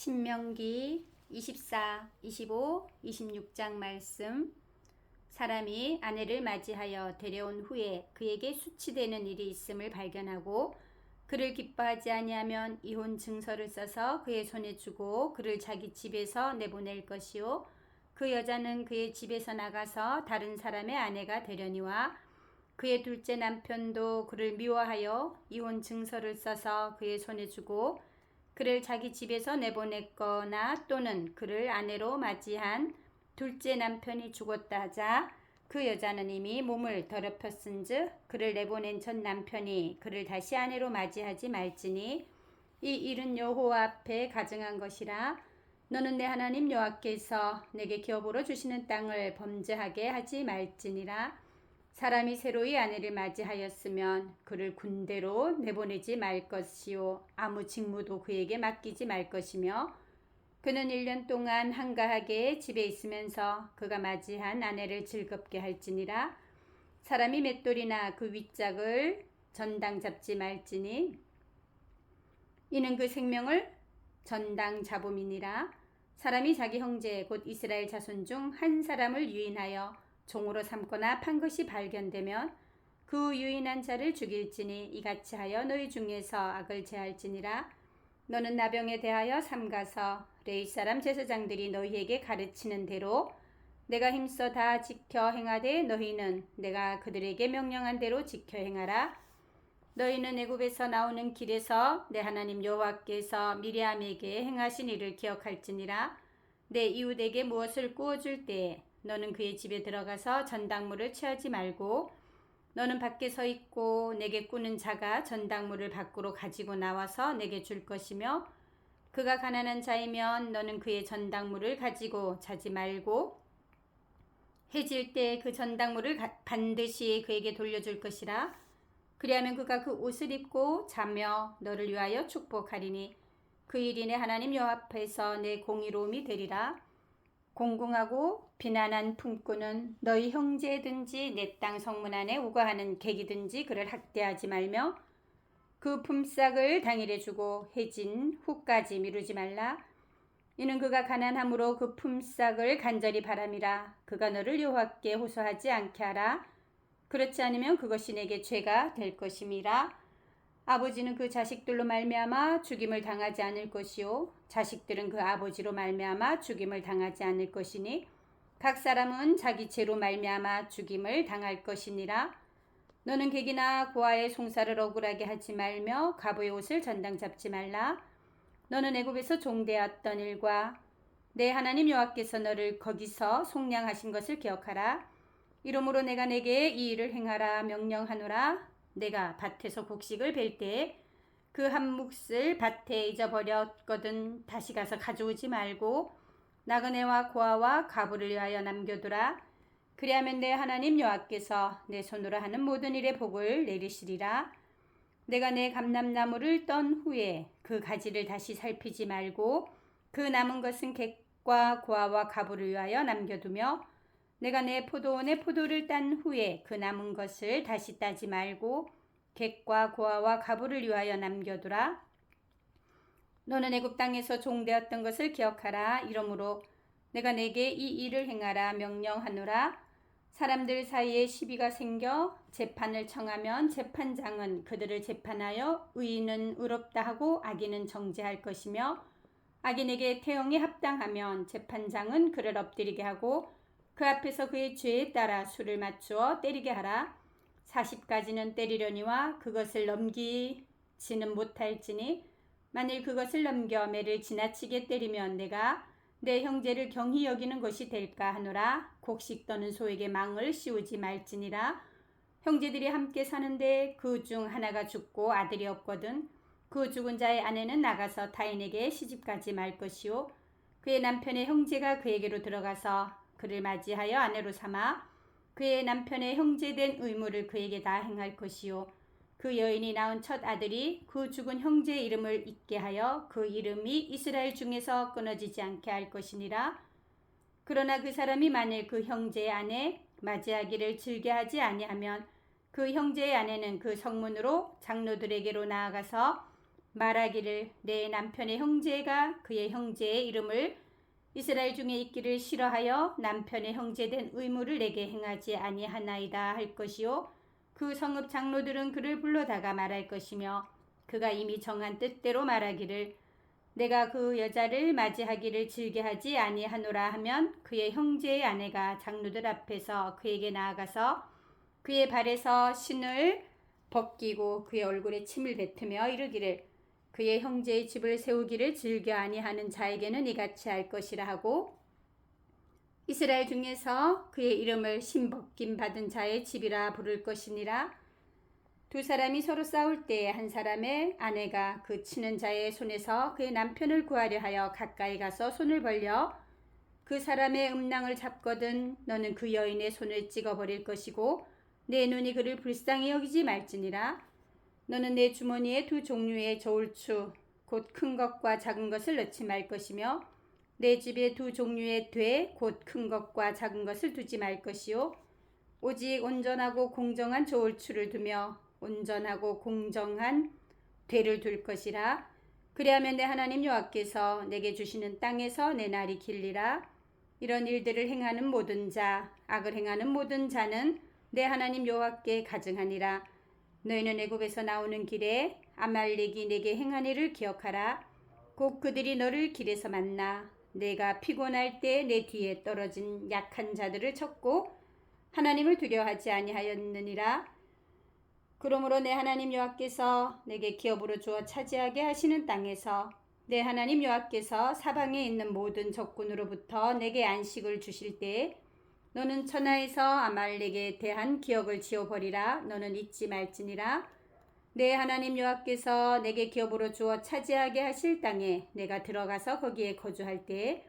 신명기 24, 25, 26장 말씀. 사람이 아내를 맞이하여 데려온 후에 그에게 수치되는 일이 있음을 발견하고 그를 기뻐하지 아니하면 이혼 증서를 써서 그의 손에 주고 그를 자기 집에서 내보낼 것이요. 그 여자는 그의 집에서 나가서 다른 사람의 아내가 되려니와 그의 둘째 남편도 그를 미워하여 이혼 증서를 써서 그의 손에 주고 그를 자기 집에서 내보냈거나 또는 그를 아내로 맞이한 둘째 남편이 죽었다 하자 그 여자는 이미 몸을 더럽혔은즉 그를 내보낸 전 남편이 그를 다시 아내로 맞이하지 말지니 이 일은 여호와 앞에 가증한 것이라 너는 내 하나님 여호와께서 내게 기업으로 주시는 땅을 범죄하게 하지 말지니라 사람이 새로이 아내를 맞이하였으면 그를 군대로 내보내지 말 것이요. 아무 직무도 그에게 맡기지 말 것이며 그는 1년 동안 한가하게 집에 있으면서 그가 맞이한 아내를 즐겁게 할지니라. 사람이 맷돌이나 그 윗짝을 전당 잡지 말지니 이는 그 생명을 전당 잡음이니라. 사람이 자기 형제 곧 이스라엘 자손 중 한 사람을 유인하여 종으로 삼거나 판 것이 발견되면 그 유인한 자를 죽일지니 이같이 하여 너희 중에서 악을 제할지니라. 너는 나병에 대하여 삼가서 레이 사람 제사장들이 너희에게 가르치는 대로 내가 힘써 다 지켜 행하되 너희는 내가 그들에게 명령한 대로 지켜 행하라. 너희는 애굽에서 나오는 길에서 내 하나님 여호와께서 미리암에게 행하신 일을 기억할지니라. 내 이웃에게 무엇을 구워줄 때에 너는 그의 집에 들어가서 전당물을 취하지 말고 너는 밖에 서 있고 내게 꾸는 자가 전당물을 밖으로 가지고 나와서 내게 줄 것이며 그가 가난한 자이면 너는 그의 전당물을 가지고 자지 말고 해질 때 그 전당물을 반드시 그에게 돌려줄 것이라. 그리하면 그가 그 옷을 입고 자며 너를 위하여 축복하리니 그내 하나님 여호와 앞에서 내 공의로움이 되리라 공공하고 비난한 품꾼은 너희 형제든지 내 땅 성문 안에 우거하는 객이든지 그를 학대하지 말며 그 품삯을 당일에 주고 해진 후까지 미루지 말라. 이는 그가 가난함으로 그 품삯을 간절히 바람이라. 그가 너를 여호와께 호소하지 않게 하라. 그렇지 않으면 그것이 내게 죄가 될 것임이라. 아버지는 그 자식들로 말미암아 죽임을 당하지 않을 것이요. 자식들은 그 아버지로 말미암아 죽임을 당하지 않을 것이니 각 사람은 자기 죄로 말미암아 죽임을 당할 것이니라. 너는 객이나 고아의 송사를 억울하게 하지 말며 가부의 옷을 전당 잡지 말라. 너는 애굽에서 종되었던 일과 내 하나님 여호와께서 너를 거기서 속량하신 것을 기억하라. 이러므로 내가 내게 이 일을 행하라 명령하노라 내가 밭에서 곡식을 벨 때에 그 한 몫을 밭에 잊어버렸거든. 다시 가서 가져오지 말고 나그네와 고아와 가부를 위하여 남겨두라. 그리하면 내 하나님 여호와께서 내 손으로 하는 모든 일에 복을 내리시리라. 내가 내 감람나무를 떤 후에 그 가지를 다시 살피지 말고 그 남은 것은 객과 고아와 가부를 위하여 남겨두며 내가 내 포도원의 포도를 딴 후에 그 남은 것을 다시 따지 말고 객과 고아와 가부를 위하여 남겨두라. 너는 애굽 땅에서 종되었던 것을 기억하라. 이러므로 내가 내게 이 일을 행하라 명령하노라. 사람들 사이에 시비가 생겨 재판을 청하면 재판장은 그들을 재판하여 의인은 의롭다 하고 악인은 정죄할 것이며 악인에게 태형이 합당하면 재판장은 그를 엎드리게 하고 그 앞에서 그의 죄에 따라 수를 맞추어 때리게 하라. 40까지는 때리려니와 그것을 넘기지는 못할지니 만일 그것을 넘겨 매를 지나치게 때리면 내가 내 형제를 경히 여기는 것이 될까 하노라. 곡식 떠는 소에게 망을 씌우지 말지니라. 형제들이 함께 사는데 그 중 하나가 죽고 아들이 없거든. 그 죽은 자의 아내는 나가서 타인에게 시집가지 말 것이요. 그의 남편의 형제가 그에게로 들어가서 그를 맞이하여 아내로 삼아 그의 남편의 형제된 의무를 그에게 다 행할 것이요. 그 여인이 낳은 첫 아들이 그 죽은 형제의 이름을 잊게 하여 그 이름이 이스라엘 중에서 끊어지지 않게 할 것이니라. 그러나 그 사람이 만일 그 형제의 아내 맞이하기를 즐겨 하지 아니하면 그 형제의 아내는 그 성문으로 장로들에게로 나아가서 말하기를 내 남편의 형제가 그의 형제의 이름을 이스라엘 중에 있기를 싫어하여 남편의 형제된 의무를 내게 행하지 아니하나이다 할 것이요. 그 성읍 장로들은 그를 불러다가 말할 것이며 그가 이미 정한 뜻대로 말하기를 내가 그 여자를 맞이하기를 즐겨 하지 아니하노라 하면 그의 형제의 아내가 장로들 앞에서 그에게 나아가서 그의 발에서 신을 벗기고 그의 얼굴에 침을 뱉으며 이르기를 그의 형제의 집을 세우기를 즐겨 아니하는 자에게는 이같이 할 것이라 하고 이스라엘 중에서 그의 이름을 신벗김 받은 자의 집이라 부를 것이니라. 두 사람이 서로 싸울 때에 한 사람의 아내가 그 치는 자의 손에서 그의 남편을 구하려 하여 가까이 가서 손을 벌려 그 사람의 음낭을 잡거든 너는 그 여인의 손을 찍어 버릴 것이고 내 눈이 그를 불쌍히 여기지 말지니라 너는 내 주머니에 두 종류의 저울추 곧 큰 것과 작은 것을 넣지 말 것이며 내 집에 두 종류의 돼 곧 큰 것과 작은 것을 두지 말 것이요. 오직 온전하고 공정한 저울추를 두며 온전하고 공정한 되를 둘 것이라. 그리하면 내 하나님 여호와께서 내게 주시는 땅에서 내 날이 길리라. 이런 일들을 행하는 모든 자 악을 행하는 모든 자는 내 하나님 여호와께 가증하니라 너희는 애굽에서 나오는 길에 아말렉이 내게 행한 일을 기억하라. 곧 그들이 너를 길에서 만나 내가 피곤할 때 내 뒤에 떨어진 약한 자들을 쳤고 하나님을 두려워하지 아니하였느니라. 그러므로 내 하나님 여호와께서 내게 기업으로 주어 차지하게 하시는 땅에서 내 하나님 여호와께서 사방에 있는 모든 적군으로부터 내게 안식을 주실 때에 너는 천하에서 아말렉에 대한 기억을 지워버리라. 너는 잊지 말지니라. 내 하나님 여호와께서 내게 기업으로 주어 차지하게 하실 땅에 내가 들어가서 거기에 거주할 때에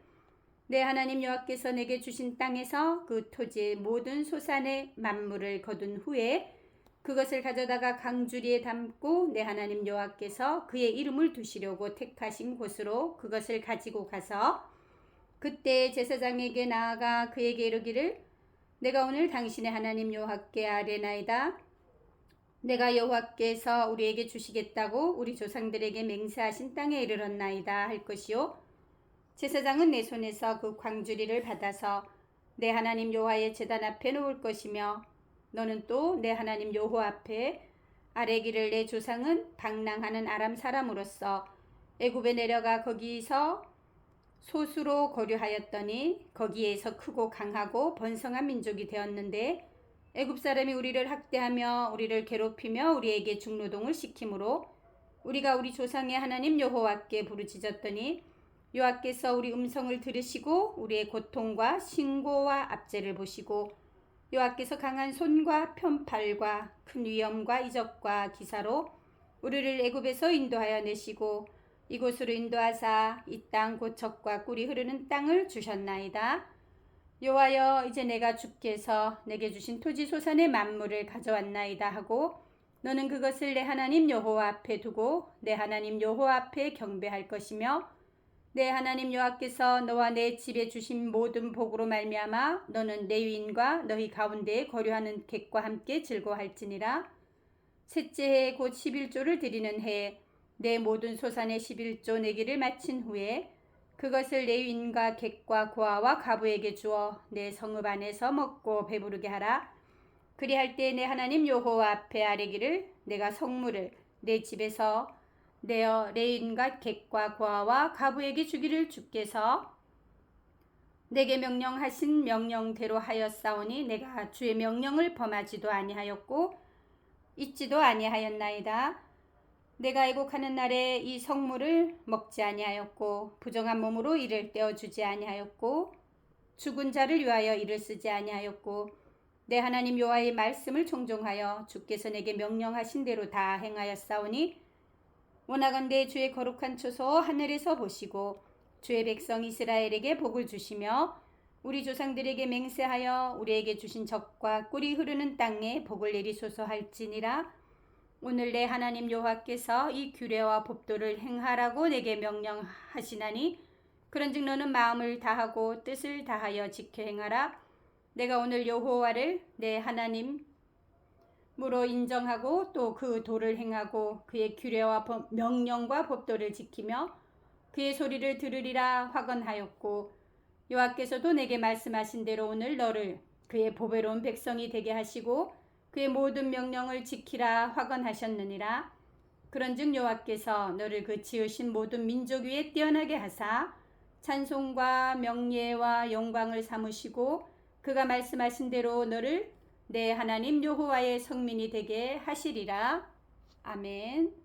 내 하나님 여호와께서 내게 주신 땅에서 그 토지의 모든 소산의 만물을 거둔 후에 그것을 가져다가 강주리에 담고 내 하나님 여호와께서 그의 이름을 두시려고 택하신 곳으로 그것을 가지고 가서 그때 제사장에게 나아가 그에게 이르기를 내가 오늘 당신의 하나님 여호와께 아뢰나이다. 내가 여호와께서 우리에게 주시겠다고 우리 조상들에게 맹세하신 땅에 이르렀나이다 할 것이요. 제사장은 내 손에서 그 광주리를 받아서 내 하나님 여호와의 제단 앞에 놓을 것이며 너는 또 내 하나님 여호와 앞에 아뢰기를 내 조상은 방랑하는 아람 사람으로서 애굽에 내려가 거기서 소수로 거류하였더니 거기에서 크고 강하고 번성한 민족이 되었는데 애굽 사람이 우리를 학대하며 우리를 괴롭히며 우리에게 중노동을 시키므로 우리가 우리 조상의 하나님 여호와께 부르짖었더니 여호와께서 우리 음성을 들으시고 우리의 고통과 신고와 압제를 보시고 여호와께서 강한 손과 편팔과 큰 위엄과 이적과 기사로 우리를 애굽에서 인도하여 내시고 이곳으로 인도하사 이 땅 고척과 꿀이 흐르는 땅을 주셨나이다. 여호와여 이제 내가 주께서 내게 주신 토지 소산의 만물을 가져왔나이다 하고 너는 그것을 내 하나님 여호와 앞에 두고 내 하나님 여호와 앞에 경배할 것이며 내 하나님 여호와께서 너와 내 집에 주신 모든 복으로 말미암아 너는 레위인과 너희 가운데에 거류하는 객과 함께 즐거워할지니라 셋째 해곧 11조를 드리는 해에 내 모든 소산의 11조 내기를 마친 후에 그것을 레위인과 객과 고아와 가부에게 주어 내 성읍 안에서 먹고 배부르게 하라 그리할 때 내 하나님 여호와 앞에 아뢰기를 내가 성물을 내 집에서 내어 레인과 객과 고아와 가부에게 주기를 주께서 내게 명령하신 명령대로 하였사오니 내가 주의 명령을 범하지도 아니하였고 잊지도 아니하였나이다. 내가 애곡하는 날에 이 성물을 먹지 아니하였고 부정한 몸으로 이를 떼어 주지 아니하였고 죽은 자를 위하여 이를 쓰지 아니하였고 내 하나님 여호와의 말씀을 종종하여 주께서 내게 명령하신 대로 다 행하였사오니 원하건대 주의 거룩한 초소 하늘에서 보시고 주의 백성 이스라엘에게 복을 주시며 우리 조상들에게 맹세하여 우리에게 주신 적과 꿀이 흐르는 땅에 복을 내리소서 할지니라 오늘 내 하나님 여호와께서 이 규례와 법도를 행하라고 내게 명령하시나니 그런즉 너는 마음을 다하고 뜻을 다하여 지켜 행하라. 내가 오늘 여호와를 내 하나님 무로 인정하고 또 그 도를 행하고 그의 규례와 법- 명령과 법도를 지키며 그의 소리를 들으리라 확언하였고 여호와께서도 내게 말씀하신 대로 오늘 너를 그의 보배로운 백성이 되게 하시고 그의 모든 명령을 지키라 확언하셨느니라 그런즉 여호와께서 너를 그 지으신 모든 민족 위에 뛰어나게 하사 찬송과 명예와 영광을 삼으시고 그가 말씀하신 대로 너를 내 하나님 여호와의 성민이 되게 하시리라 아멘.